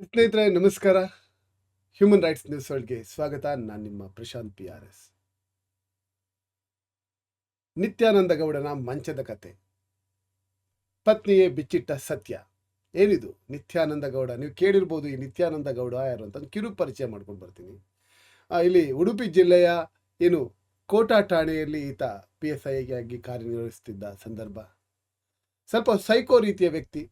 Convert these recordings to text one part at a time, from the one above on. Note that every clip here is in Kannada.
ಸ್ನೇಹಿತರೆ, ನಮಸ್ಕಾರ. ಹ್ಯೂಮನ್ ರೈಟ್ಸ್ ನ್ಯೂಸ್ ವರ್ಲ್ಡ್ಗೆ ಸ್ವಾಗತ. ನಾನು ನಿಮ್ಮ Prashant P R S Nithyananda ಗೌಡನ ಮಂಚದ ಕತೆ. ಪತ್ನಿಯೇ ಬಿಚ್ಚಿಟ್ಟ ಸತ್ಯ. ಏನಿದು? ನಿತ್ಯಾನಂದ ಗೌಡ, ನೀವು ಕೇಳಿರ್ಬೋದು ಈ ನಿತ್ಯಾನಂದ ಗೌಡ ಯಾರು ಅಂತ ಕಿರು ಪರಿಚಯ ಮಾಡ್ಕೊಂಡು ಬರ್ತೀನಿ. ಇಲ್ಲಿ ಉಡುಪಿ ಜಿಲ್ಲೆಯ ಏನು ಕೋಟಾ ಠಾಣೆಯಲ್ಲಿ ಈತ ಪಿ ಎಸ್ ಐ ಆಗಿ ಕಾರ್ಯನಿರ್ವಹಿಸುತ್ತಿದ್ದ ಸಂದರ್ಭ. ಸ್ವಲ್ಪ ಸೈಕೋ ರೀತಿಯ ವ್ಯಕ್ತಿ.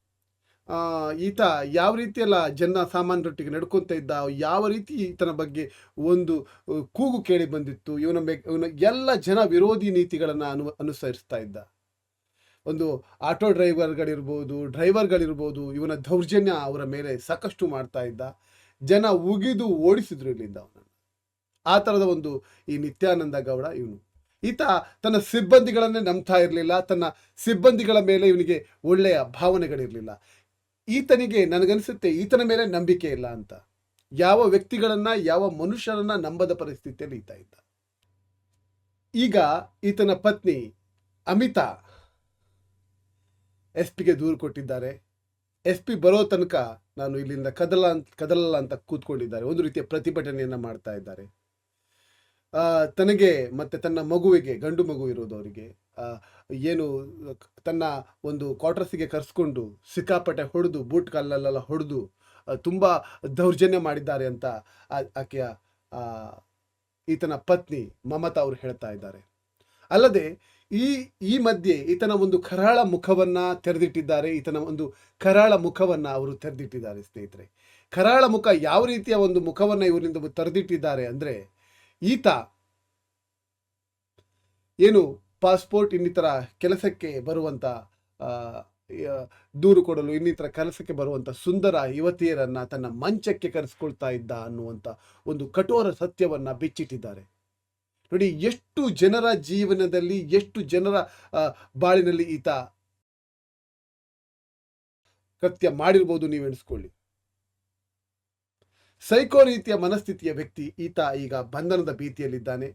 ಈತ ಯಾವ ರೀತಿಯೆಲ್ಲ ಜನ ಸಾಮಾನ್ಯರೊಟ್ಟಿಗೆ ನಡ್ಕೊತ ಇದ್ದ, ಯಾವ ರೀತಿ ಈತನ ಬಗ್ಗೆ ಒಂದು ಕೂಗು ಕೇಳಿ ಬಂದಿತ್ತು, ಇವನ ಇವನ ಎಲ್ಲ ಜನ ವಿರೋಧಿ ನೀತಿಗಳನ್ನು ಅನು ಅನುಸರಿಸ್ತಾ ಇದ್ದ. ಒಂದು ಆಟೋ ಡ್ರೈವರ್ಗಳಿರ್ಬೋದು ಡ್ರೈವರ್ಗಳಿರ್ಬೋದು ಇವನ ದೌರ್ಜನ್ಯ ಅವರ ಮೇಲೆ ಸಾಕಷ್ಟು ಮಾಡ್ತಾ ಇದ್ದ. ಜನ ಉಗಿದು ಓಡಿಸಿದ್ರು ಇಲ್ಲಿಂದ ಅವನನ್ನು. ಆ ಥರದ ಒಂದು ಈ ನಿತ್ಯಾನಂದ ಗೌಡ ಇವನು. ಈತ ತನ್ನ ಸಿಬ್ಬಂದಿಗಳನ್ನೇ ನಂಬ್ತಾ ಇರಲಿಲ್ಲ, ತನ್ನ ಸಿಬ್ಬಂದಿಗಳ ಮೇಲೆ ಇವನಿಗೆ ಒಳ್ಳೆಯ ಭಾವನೆಗಳಿರಲಿಲ್ಲ. ಈತನಿಗೆ ನನಗನ್ಸುತ್ತೆ ಈತನ ಮೇಲೆ ನಂಬಿಕೆ ಇಲ್ಲ ಅಂತ. ಯಾವ ವ್ಯಕ್ತಿಗಳನ್ನ, ಯಾವ ಮನುಷ್ಯರನ್ನ ನಂಬದ ಪರಿಸ್ಥಿತಿಯಲ್ಲಿ ಈತ ಇದ್ದ. ಈಗ ಈತನ ಪತ್ನಿ ಅಮಿತಾ ಎಸ್ ಪಿಗೆ ದೂರು ಕೊಟ್ಟಿದ್ದಾರೆ. ಎಸ್ ಪಿ ಬರೋ ತನಕ ನಾನು ಇಲ್ಲಿಂದ ಕದಲ, ಕದಲಲ್ಲ ಅಂತ ಕೂತ್ಕೊಂಡಿದ್ದಾರೆ. ಒಂದು ರೀತಿಯ ಪ್ರತಿಭಟನೆಯನ್ನ ಮಾಡ್ತಾ ಇದ್ದಾರೆ. ತನಗೆ ಮತ್ತೆ ತನ್ನ ಮಗುವಿಗೆ, ಗಂಡು ಮಗು ಇರೋದು ಅವರಿಗೆ. ಏನು ತನ್ನ ಒಂದು ಕ್ವಾರ್ಟರ್ಸಿಗೆ ಕರೆಸ್ಕೊಂಡು ಸಿಕ್ಕಾಪಟ್ಟೆ ಹೊಡೆದು, ಬೂಟ್ ಕಲ್ಲಲ್ಲೆಲ್ಲ ಹೊಡೆದು ತುಂಬ ದೌರ್ಜನ್ಯ ಮಾಡಿದ್ದಾರೆ ಅಂತ ಆಕೆಯ ಈತನ ಪತ್ನಿ ಮಮತಾ ಅವರು ಹೇಳ್ತಾ ಇದ್ದಾರೆ. ಅಲ್ಲದೆ ಈ ಈ ಮಧ್ಯೆ ಈತನ ಒಂದು ಕರಾಳ ಮುಖವನ್ನ ತೆರೆದಿಟ್ಟಿದ್ದಾರೆ, ಈತನ ಒಂದು ಕರಾಳ ಮುಖವನ್ನ ಅವರು ತೆರೆದಿಟ್ಟಿದ್ದಾರೆ, ಸ್ನೇಹಿತರೆ. ಕರಾಳ ಮುಖ ಯಾವ ರೀತಿಯ ಒಂದು ಮುಖವನ್ನ ಇವರಿಂದ ತೆರೆದಿಟ್ಟಿದ್ದಾರೆ ಅಂದ್ರೆ ಈತ ಏನು ಪಾಸ್ಪೋರ್ಟ್ ಇನ್ನಿತರ ಕೆಲಸಕ್ಕೆ ಯ- ದೂರು ಕೊಡಲು ಇನ್ನಿತರ ಕೆಲಸಕ್ಕೆ ಬರುವಂತ ಸುಂದರ ಯುವತಿಯರನ್ನ ತನ್ನ ಮಂಚಕ್ಕೆ ಕರೆಸ್ಕೊಳ್ತಾ ಇದ್ದ ಅನ್ನುವಂತ ಒಂದು ಕಠೋರ ಸತ್ಯವನ್ನ ಬಿಚ್ಚಿಟ್ಟಿದ್ದಾರೆ. ನೋಡಿ, ಎಷ್ಟು ಜನರ ಜೀವನದಲ್ಲಿ, ಎಷ್ಟು ಜನರ ಬಾಳಿನಲ್ಲಿ ಈತ ಕೃತ್ಯ ಮಾಡಿರ್ಬೋದು ನೀವು ಎಣಿಸ್ಕೊಳ್ಳಿ ಸೈಕೋ ರೀತಿಯ ಮನಸ್ಥಿತಿಯ ವ್ಯಕ್ತಿ ಈತ ಈಗ ಬಂಧನದ ಭೀತಿಯಲ್ಲಿದ್ದಾನೆ.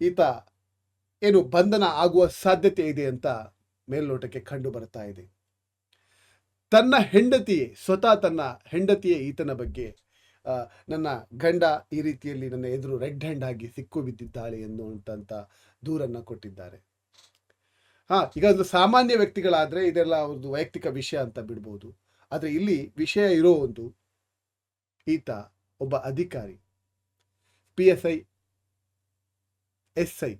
ಈತ ಏನು ಬಂಧನ ಆಗುವ ಸಾಧ್ಯತೆ ಇದೆ ಅಂತ ಮೇಲ್ನೋಟಕ್ಕೆ ಕಂಡು ಬರ್ತಾ ಇದೆ. ತನ್ನ ಹೆಂಡತಿಯೇ, ಸ್ವತಃ ತನ್ನ ಹೆಂಡತಿಯೇ ಈತನ ಬಗ್ಗೆ ನನ್ನ ಗಂಡ ಈ ರೀತಿಯಲ್ಲಿ ನನ್ನ ಎದುರು ರೆಡ್ ಹ್ಯಾಂಡ್ ಆಗಿ ಸಿಕ್ಕು ಬಿದ್ದಿದ್ದಾಳೆ ಎನ್ನುವಂತ ದೂರನ್ನ ಕೊಟ್ಟಿದ್ದಾರೆ. ಹಾ, ಈಗ ಒಂದು ಸಾಮಾನ್ಯ ವ್ಯಕ್ತಿಗಳಾದ್ರೆ ಇದೆಲ್ಲ ಒಂದು ವೈಯಕ್ತಿಕ ವಿಷಯ ಅಂತ ಬಿಡ್ಬೋದು. ಆದರೆ ಇಲ್ಲಿ ವಿಷಯ ಇರೋ ಒಂದು ಈತ ಒಬ್ಬ ಅಧಿಕಾರಿ. P S I S I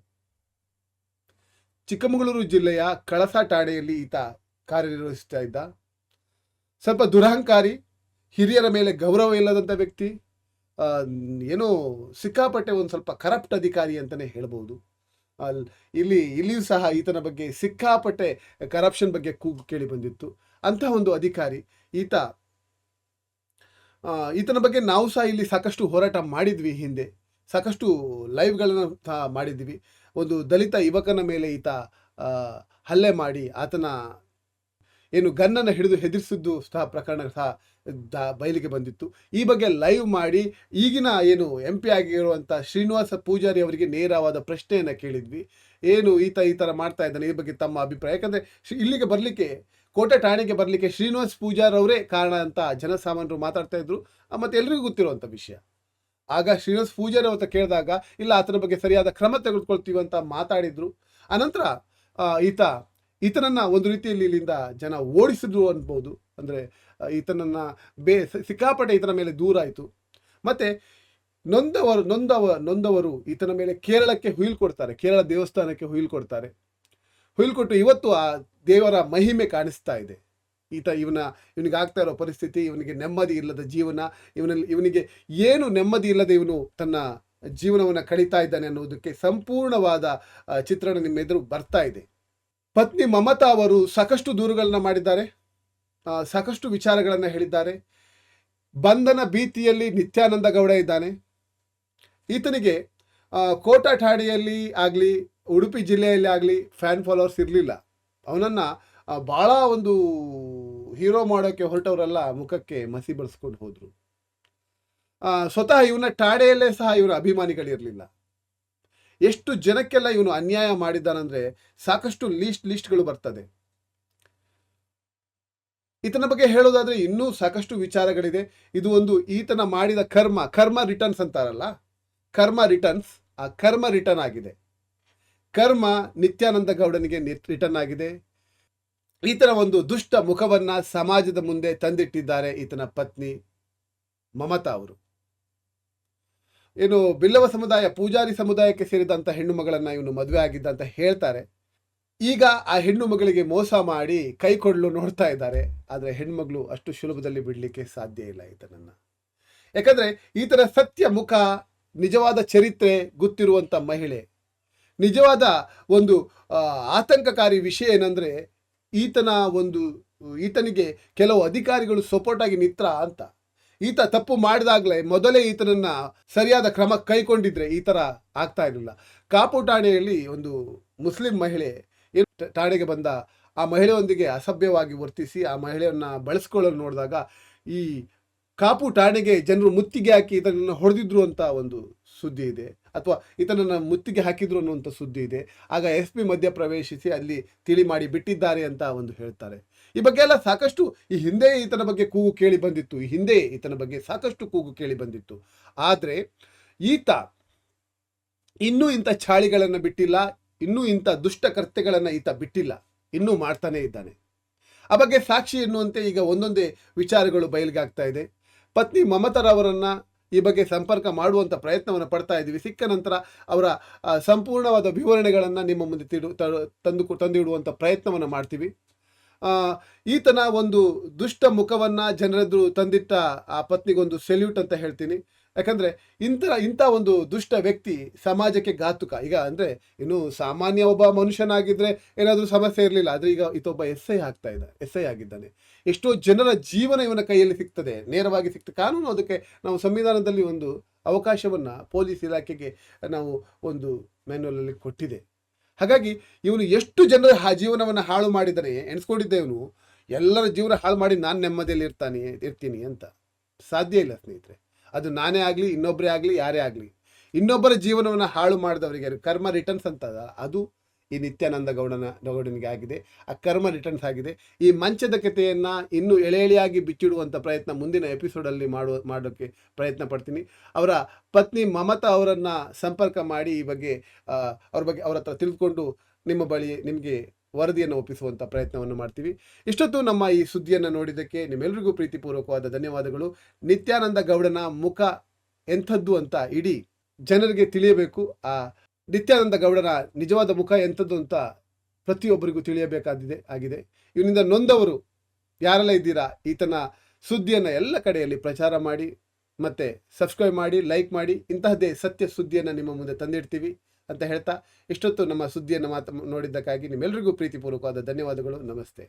Chikkamagaluru ಜಿಲ್ಲೆಯ ಕಳಸ ಠಾಣೆಯಲ್ಲಿ ಈತ ಕಾರ್ಯನಿರ್ವಹಿಸ್ತಾ ಇದ್ದ. ಸ್ವಲ್ಪ ದುರಹಂಕಾರಿ, ಹಿರಿಯರ ಮೇಲೆ ಗೌರವ ಇಲ್ಲದಂಥ ವ್ಯಕ್ತಿ ಏನೋ ಸಿಕ್ಕಾಪಟ್ಟೆ ಒಂದು ಸ್ವಲ್ಪ ಕರಪ್ಟ್ ಅಧಿಕಾರಿ ಅಂತಲೇ ಹೇಳ್ಬೋದು. ಅಲ್- ಇಲ್ಲಿ, ಇಲ್ಲಿಯೂ ಸಹ ಈತನ ಬಗ್ಗೆ ಸಿಕ್ಕಾಪಟ್ಟೆ ಕರಪ್ಷನ್ ಬಗ್ಗೆ ಕೂಗು ಕೇಳಿ ಬಂದಿತ್ತು. ಅಂತಹ ಒಂದು ಅಧಿಕಾರಿ ಈತ ಈತನ ಬಗ್ಗೆ ನಾವು ಸಹ ಇಲ್ಲಿ ಸಾಕಷ್ಟು ಹೋರಾಟ ಮಾಡಿದ್ವಿ ಹಿಂದೆ. ಸಾಕಷ್ಟು ಲೈವ್ಗಳನ್ನು ಸಹ ಮಾಡಿದ್ವಿ. ಒಂದು ದಲಿತ ಯುವಕನ ಮೇಲೆ ಈತ ಹಲ್ಲೆ ಮಾಡಿ ಆತನ ಏನು ಗನ್ನನ್ನು ಹಿಡಿದು ಹೆದರಿಸಿದ್ದು ಸಹ ಪ್ರಕರಣ ಸಹ ದ- ಬಯಲಿಗೆ ಬಂದಿತ್ತು. ಈ ಬಗ್ಗೆ ಲೈವ್ ಮಾಡಿ ಈಗಿನ ಏನು ಎಂ ಪಿ ಆಗಿರುವಂಥ ಶ್ರೀನಿವಾಸ ಪೂಜಾರಿ ಅವರಿಗೆ ನೇರವಾದ ಪ್ರಶ್ನೆಯನ್ನು ಕೇಳಿದ್ವಿ. ಏನು ಈತ ಈ ಥರ ಮಾಡ್ತಾ ಇದ್ದಾನೆ, ಈ ಬಗ್ಗೆ ತಮ್ಮ ಅಭಿಪ್ರಾಯ. ಯಾಕಂದರೆ ಇಲ್ಲಿಗೆ ಬರಲಿಕ್ಕೆ ಕೋಟೆ ಠಾಣೆಗೆ ಬರಲಿಕ್ಕೆ ಶ್ರೀನಿವಾಸ್ ಪೂಜಾರ್ ಅವರೇ ಕಾರಣ ಅಂತ ಜನಸಾಮಾನ್ಯರು ಮಾತಾಡ್ತಾ ಇದ್ರು. ಮತ್ತೆ ಎಲ್ರಿಗೂ ಗೊತ್ತಿರುವಂಥ ವಿಷಯ. ಆಗ ಶ್ರೀನಿವಾಸ್ ಪೂಜಾರ್ ಅವತ್ತ ಕೇಳಿದಾಗ, ಇಲ್ಲ, ಆತನ ಬಗ್ಗೆ ಸರಿಯಾದ ಕ್ರಮ ತೆಗೆದುಕೊಳ್ತೀವಿ ಅಂತ ಮಾತಾಡಿದ್ರು. ಅನಂತರ ಈತ, ಈತನನ್ನ ಒಂದು ರೀತಿಯಲ್ಲಿ ಇಲ್ಲಿಂದ ಜನ ಓಡಿಸಿದ್ರು ಅನ್ಬೋದು. ಅಂದರೆ, ಈತನನ್ನ ಬೇ, ಸಿಕ್ಕಾಪಟ್ಟೆ ಈತನ ಮೇಲೆ ದೂರ ಆಯಿತು. ಮತ್ತೆ, ನೊಂದವರು, ನೊಂದವ, ನೊಂದವರು ಈತನ ಮೇಲೆ ಕೇರಳಕ್ಕೆ ಹುಯಿಲ್ ಕೊಡ್ತಾರೆ. ಕೇರಳ ದೇವಸ್ಥಾನಕ್ಕೆ ಹುಯಿಲ್ ಕೊಡ್ತಾರೆ. ಕೊಟ್ಟು ಇವತ್ತು ಆ ದೇವರ ಮಹಿಮೆ ಕಾಣಿಸ್ತಾ ಇದೆ. ಈತ ಇವನ ಇವನಿಗೆ ಆಗ್ತಾ ಇರೋ ಪರಿಸ್ಥಿತಿ, ಇವನಿಗೆ ನೆಮ್ಮದಿ ಇಲ್ಲದ ಜೀವನ, ಇವನಲ್ಲಿ, ಇವನಿಗೆ ಏನು ನೆಮ್ಮದಿ ಇಲ್ಲದೆ ಇವನು ತನ್ನ ಜೀವನವನ್ನು ಕಳೀತಾ ಇದ್ದಾನೆ ಅನ್ನೋದಕ್ಕೆ ಸಂಪೂರ್ಣವಾದ ಚಿತ್ರಣ ನಿಮ್ಮ ಎದುರು ಬರ್ತಾ ಇದೆ. ಪತ್ನಿ ಮಮತಾ ಅವರು ಸಾಕಷ್ಟು ದೂರುಗಳನ್ನ ಮಾಡಿದ್ದಾರೆ. ಸಾಕಷ್ಟು ವಿಚಾರಗಳನ್ನು ಹೇಳಿದ್ದಾರೆ. ಬಂಧನ ಭೀತಿಯಲ್ಲಿ ನಿತ್ಯಾನಂದ ಗೌಡ ಇದ್ದಾನೆ. ಈತನಿಗೆ ಕೋಟ ಠಾಣೆಯಲ್ಲಿ ಆಗಲಿ ಉಡುಪಿ ಜಿಲ್ಲೆಯಲ್ಲಿ ಆಗಲಿ ಫ್ಯಾನ್ ಫಾಲೋವರ್ಸ್ ಇರಲಿಲ್ಲ. ಅವನನ್ನು ಭಾಳ ಒಂದು ಹೀರೋ ಮಾಡೋಕ್ಕೆ ಹೊರಟವರೆಲ್ಲ ಮುಖಕ್ಕೆ ಮಸಿ ಬಳಸ್ಕೊಂಡು ಹೋದರು. ಸ್ವತಃ ಇವನ ಟಾಡೆಯಲ್ಲೇ ಸಹ ಇವನ ಅಭಿಮಾನಿಗಳಿರಲಿಲ್ಲ ಎಷ್ಟು ಜನಕ್ಕೆಲ್ಲ ಇವನು ಅನ್ಯಾಯ ಮಾಡಿದ್ದಾನಂದ್ರೆ ಸಾಕಷ್ಟು ಲೀಸ್ಟ್ ಲಿಸ್ಟ್ಗಳು ಬರ್ತದೆ. ಈತನ ಬಗ್ಗೆ ಹೇಳೋದಾದ್ರೆ ಇನ್ನೂ ಸಾಕಷ್ಟು ವಿಚಾರಗಳಿದೆ. ಇದು ಒಂದು ಈತನ ಮಾಡಿದ ಕರ್ಮ ಕರ್ಮ ರಿಟರ್ನ್ಸ್ ಅಂತಾರಲ್ಲ? ಕರ್ಮ ರಿಟರ್ನ್ಸ್ ಆ ಕರ್ಮ ರಿಟರ್ನ್ ಆಗಿದೆ. ಕರ್ಮ ನಿತ್ಯಾನಂದ ಗೌಡನಿಗೆ ರಿಟರ್ನ್ ಆಗಿದೆ. ಈತನ ಒಂದು ದುಷ್ಟ ಮುಖವನ್ನ ಸಮಾಜದ ಮುಂದೆ ತಂದಿಟ್ಟಿದ್ದಾರೆ ಈತನ ಪತ್ನಿ ಮಮತಾ ಅವರು. ಏನು ಬಿಲ್ಲವ ಸಮುದಾಯ, ಪೂಜಾರಿ ಸಮುದಾಯಕ್ಕೆ ಸೇರಿದಂಥ ಹೆಣ್ಣು ಮಗಳನ್ನ ಇವನು ಮದುವೆ ಆಗಿದ್ದ ಅಂತ ಹೇಳ್ತಾರೆ. ಈಗ ಆ ಹೆಣ್ಣು ಮಗಳಿಗೆ ಮೋಸ ಮಾಡಿ ಕೈ ಕೊಡಲು ನೋಡ್ತಾ ಇದ್ದಾರೆ. ಆದರೆ ಹೆಣ್ಮಗಳು ಅಷ್ಟು ಸುಲಭದಲ್ಲಿ ಬಿಡಲಿಕ್ಕೆ ಸಾಧ್ಯ ಇಲ್ಲ ಈತನನ್ನು. ಯಾಕಂದರೆ ಈತನ ಸತ್ಯ ಮುಖ, ನಿಜವಾದ ಚರಿತ್ರೆ ಗೊತ್ತಿರುವಂಥ ಮಹಿಳೆ. ನಿಜವಾದ ಒಂದು ಆತಂಕಕಾರಿ ವಿಷಯ ಏನಂದರೆ, ಈತನ ಒಂದು, ಈತನಿಗೆ ಕೆಲವು ಅಧಿಕಾರಿಗಳು ಸಪೋರ್ಟ್ ಆಗಿ ನಿತ್ರ ಅಂತ. ಈತ ತಪ್ಪು ಮಾಡಿದಾಗಲೇ ಮೊದಲೇ ಈತನನ್ನ ಸರಿಯಾದ ಕ್ರಮ ಕೈಕೊಂಡಿದ್ರೆ ಈ ಥರ ಆಗ್ತಾ ಇರಲಿಲ್ಲ. ಕಾಪು ಠಾಣೆಯಲ್ಲಿ ಒಂದು ಮುಸ್ಲಿಂ ಮಹಿಳೆ ಠಾಣೆಗೆ ಬಂದ, ಆ ಮಹಿಳೆಯೊಂದಿಗೆ ಅಸಭ್ಯವಾಗಿ ವರ್ತಿಸಿ, ಆ ಮಹಿಳೆಯನ್ನು ಬಳಸ್ಕೊಳ್ಳಲು ನೋಡಿದಾಗ ಈ ಕಾಪು ಠಾಣೆಗೆ ಜನರು ಮುತ್ತಿಗೆ ಹಾಕಿ ಇದನ್ನು ಹೊಡೆದಿದ್ರು ಅಂತ ಒಂದು ಸುದ್ದಿ ಇದೆ. ಅಥವಾ ಈತನನ್ನು ಮುತ್ತಿಗೆ ಹಾಕಿದ್ರು ಅನ್ನುವಂಥ ಸುದ್ದಿ ಇದೆ. ಆಗ ಎಸ್ ಪಿ ಮಧ್ಯ ಪ್ರವೇಶಿಸಿ ಅಲ್ಲಿ ತಿಳಿ ಮಾಡಿ ಬಿಟ್ಟಿದ್ದಾರೆ ಅಂತ ಒಂದು ಹೇಳ್ತಾರೆ. ಈ ಬಗ್ಗೆ ಎಲ್ಲ ಸಾಕಷ್ಟು ಈ ಹಿಂದೆ ಈತನ ಬಗ್ಗೆ ಕೂಗು ಕೇಳಿ ಬಂದಿತ್ತು. ಈ ಹಿಂದೆ ಈತನ ಬಗ್ಗೆ ಸಾಕಷ್ಟು ಕೂಗು ಕೇಳಿ ಬಂದಿತ್ತು. ಆದರೆ ಈತ ಇನ್ನೂ ಇಂಥ ಚಾಳಿಗಳನ್ನು ಬಿಟ್ಟಿಲ್ಲ, ಇನ್ನೂ ಇಂಥ ದುಷ್ಟ ಕೃತ್ಯಗಳನ್ನು ಈತ ಬಿಟ್ಟಿಲ್ಲ, ಇನ್ನೂ ಮಾಡ್ತಾನೇ ಇದ್ದಾನೆ. ಆ ಬಗ್ಗೆ ಸಾಕ್ಷಿ ಎನ್ನುವಂತೆ ಈಗ ಒಂದೊಂದೇ ವಿಚಾರಗಳು ಬಯಲಿಗಾಗ್ತಾ ಇದೆ. ಪತ್ನಿ ಮಮತಾರವರನ್ನ ಈ ಬಗ್ಗೆ ಸಂಪರ್ಕ ಮಾಡುವಂಥ ಪ್ರಯತ್ನವನ್ನು ಪಡ್ತಾ ಇದ್ದೀವಿ. ಸಿಕ್ಕ ನಂತರ ಅವರ ಸಂಪೂರ್ಣವಾದ ವಿವರಣೆಗಳನ್ನು ನಿಮ್ಮ ಮುಂದೆ ತಿಡು ತಂದು ತಂದಿಡುವಂಥ ಪ್ರಯತ್ನವನ್ನು ಮಾಡ್ತೀವಿ. ಈತನ ಒಂದು ದುಷ್ಟ ಮುಖವನ್ನು ಜನರೆದುರು ತಂದಿಟ್ಟ ಆ ಪತ್ನಿಗೊಂದು ಸೆಲ್ಯೂಟ್ ಅಂತ ಹೇಳ್ತೀನಿ. ಯಾಕಂದ್ರೆ ಇಂಥ ಇಂಥ ಒಂದು ದುಷ್ಟ ವ್ಯಕ್ತಿ ಸಮಾಜಕ್ಕೆ ಘಾತುಕ. ಈಗ ಅಂದ್ರೆ ಇನ್ನು ಸಾಮಾನ್ಯ ಒಬ್ಬ ಮನುಷ್ಯನಾಗಿದ್ದರೆ ಏನಾದರೂ ಸಮಸ್ಯೆ ಇರಲಿಲ್ಲ, ಆದರೆ ಈಗ ಇತೊಬ್ಬ ಎಸ್ ಐ ಆಗ್ತಾ ಇದ್ದ ಎಸ್ ಐ ಆಗಿದ್ದಾನೆ. ಎಷ್ಟೋ ಜನರ ಜೀವನ ಇವನ ಕೈಯಲ್ಲಿ ಸಿಗ್ತದೆ, ನೇರವಾಗಿ ಸಿಗ್ತದೆ ಕಾನೂನು ಅದಕ್ಕೆ ನಾವು ಸಂವಿಧಾನದಲ್ಲಿ ಒಂದು ಅವಕಾಶವನ್ನ ಪೊಲೀಸ್ ಇಲಾಖೆಗೆ ನಾವು ಒಂದು ಮ್ಯಾನ್ಯಲಲ್ಲಿ ಕೊಟ್ಟಿದೆ. ಹಾಗಾಗಿ ಇವನು ಎಷ್ಟು ಜನರ ಜೀವನವನ್ನು ಹಾಳು ಮಾಡಿದರೆ ಎಣಿಸ್ಕೊಂಡಿದ್ದೆ ಇವನು, ಎಲ್ಲರ ಜೀವನ ಹಾಳು ಮಾಡಿ ನಾನು ನೆಮ್ಮದಿಯಲ್ಲಿ ಇರ್ತಾನೆ, ಇರ್ತೀನಿ ಅಂತ. ಸಾಧ್ಯ ಇಲ್ಲ ಸ್ನೇಹಿತರೆ. ಅದು ನಾನೇ ಆಗಲಿ ಇನ್ನೊಬ್ಬರೇ ಆಗಲಿ, ಯಾರೇ ಆಗಲಿ. ಇನ್ನೊಬ್ಬರ ಜೀವನವನ್ನು ಹಾಳು ಮಾಡಿದವರಿಗೆ ಕರ್ಮ ರಿಟರ್ನ್ಸ್ ಅಂತ ಅದು ಈ ನಿತ್ಯಾನಂದ ಗೌಡನ, ಗೌಡನಿಗೆ ಆಗಿದೆ. ಆ ಕರ್ಮ ರಿಟರ್ನ್ಸ್ ಆಗಿದೆ. ಈ ಮಂಚದ ಕಥೆಯನ್ನು ಇನ್ನೂ ಎಳೆ ಎಳೆಯಾಗಿ ಬಿಚ್ಚಿಡುವಂಥ ಪ್ರಯತ್ನ ಮುಂದಿನ ಎಪಿಸೋಡಲ್ಲಿ ಮಾಡುವ ಮಾಡೋಕ್ಕೆ ಪ್ರಯತ್ನ ಪಡ್ತೀನಿ. ಅವರ ಪತ್ನಿ ಮಮತಾ ಅವರನ್ನು ಸಂಪರ್ಕ ಮಾಡಿ ಈ ಬಗ್ಗೆ ಅವ್ರ ಬಗ್ಗೆ, ಅವ್ರ ಹತ್ರ ತಿಳಿದುಕೊಂಡು ನಿಮ್ಮ ಬಳಿ ನಿಮಗೆ ವರದಿಯನ್ನು ಒಪ್ಪಿಸುವಂಥ ಪ್ರಯತ್ನವನ್ನು ಮಾಡ್ತೀವಿ. ಇಷ್ಟೊತ್ತು ನಮ್ಮ ಈ ಸುದ್ದಿಯನ್ನು ನೋಡಿದ್ದಕ್ಕೆ ನಿಮ್ಮೆಲ್ಲರಿಗೂ ಪ್ರೀತಿಪೂರ್ವಕವಾದ ಧನ್ಯವಾದಗಳು. ನಿತ್ಯಾನಂದ ಗೌಡನ ಮುಖ ಎಂಥದ್ದು ಅಂತ ಇಡೀ ಜನರಿಗೆ ತಿಳಿಯಬೇಕು. ಆ ನಿತ್ಯಾನಂದ ಗೌಡನ ನಿಜವಾದ ಮುಖ ಎಂಥದ್ದು ಅಂತ ಪ್ರತಿಯೊಬ್ಬರಿಗೂ ತಿಳಿಯಬೇಕಾದಿದೆ, ಆಗಿದೆ. ಇವನಿಂದ ನೊಂದವರು ಯಾರೆಲ್ಲ ಇದ್ದೀರಾ, ಈತನ ಸುದ್ದಿಯನ್ನು ಎಲ್ಲ ಕಡೆಯಲ್ಲಿ ಪ್ರಚಾರ ಮಾಡಿ ಮತ್ತೆ ಸಬ್ಸ್ಕ್ರೈಬ್ ಮಾಡಿ ಲೈಕ್ ಮಾಡಿ, ಇಂತಹದ್ದೇ ಸತ್ಯ ಸುದ್ದಿಯನ್ನು ನಿಮ್ಮ ಮುಂದೆ ತಂದಿಡ್ತೀವಿ. ಅಂತ ಹೇಳ್ತಾ ಇಷ್ಟೊತ್ತು ನಮ್ಮ ಸುದ್ದಿಯನ್ನು ಮಾತು ನೋಡಿದ್ದಕ್ಕಾಗಿ ನಿಮ್ಮೆಲ್ಲರಿಗೂ ಪ್ರೀತಿಪೂರ್ವಕವಾದ ಧನ್ಯವಾದಗಳು. ನಮಸ್ತೆ.